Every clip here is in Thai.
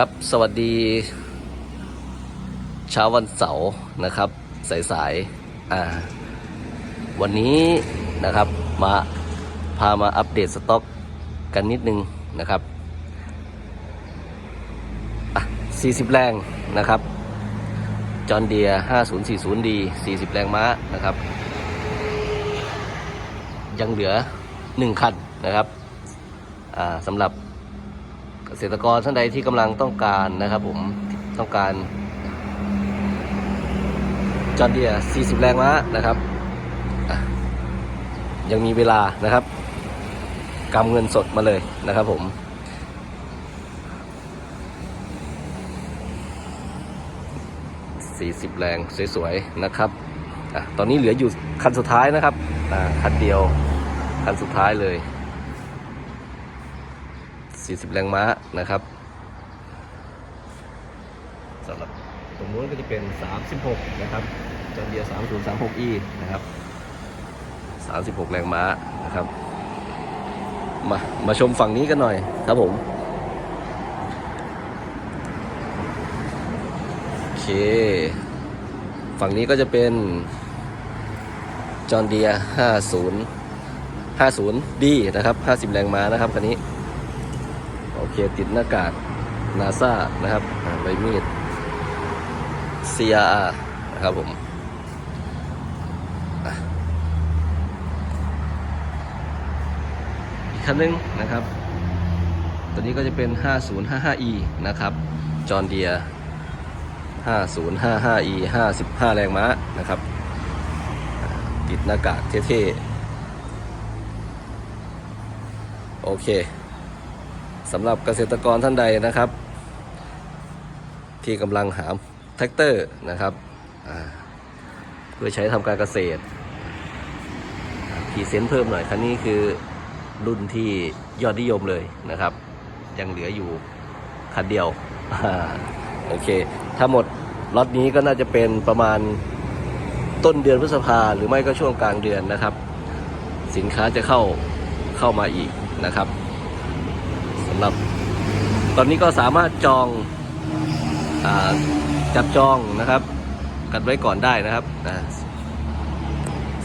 ครับ สวัสดี เช้าวันเสาร์นะครับ สายๆอ่าวันนี้นะครับมาพามาอัปเดตสต็อกกันนิดนึงนะครับอะ40 แรงนะครับ จอห์นเดีย 5040D 40 แรงม้านะครับ ยังเหลือ 1 คันนะครับอ่าสำหรับ ษตรกรท่านใดที่กำลังต้องการนะครับผมต้องการจอนเดีย40 แรงม้านะครับ ยังมีเวลานะครับกำเงินสดมาเลยนะครับผม40 แรงสวยๆนะครับอตอนนี้เหลืออยู่คันสุดท้ายนะครับคันเดียวคันสุดท้ายเลย 40 แรงม้านะครับสำหรับตรงนู้นก็จะเป็น 36 นะครับจอห์นเดีย 3036e นะครับ 36 แรงม้านะครับ มามาชมฝั่งนี้กันหน่อยครับผม โอเค ฝั่งนี้ก็จะเป็นจอห์นเดีย50 50D นะครับ 50 แรงม้านะครับคันนี้ อเคติดหน้ากากนาซานะครับใบมีด CRR นะครับผมอีกคันหนึงนะครับ ตัวนี้ก็จะเป็น 5055E นะครับจอห์นเดีย 5055E 55 แรงม้านะครับ ติดหน้ากากเท่ๆ โอเค สำหรับเกษตรกรท่านใดนะครับ ที่กำลังหาแท็กเตอร์นะครับเพื่อใช้ทำการเกษตรพรีเซนต์เพิ่มหน่อยคันนี้คือรุ่นที่ยอดนิยมเลยนะครับ ยังเหลืออยู่คันเดียวอโอเค ถ้าหมดล็อตนี้ก็น่าจะเป็นประมาณต้นเดือนพฤษภาหรือไม่ก็ช่วงกลางเดือนนะครับ สินค้าจะเข้าเข้ามาอีกนะครับ สำหรับ ตอนนี้ก็สามารถจองอจับจองนะครับ กันไว้ก่อนได้นะครับอ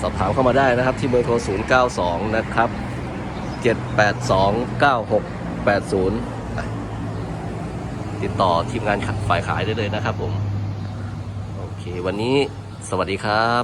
สอบถามเข้ามาได้นะครับ ที่เบอร์โทร 092 นะครับ 782 9680 ติดต่อทีมงานฝ่ายขายได้เลยนะครับผม โอเค วันนี้สวัสดีครับ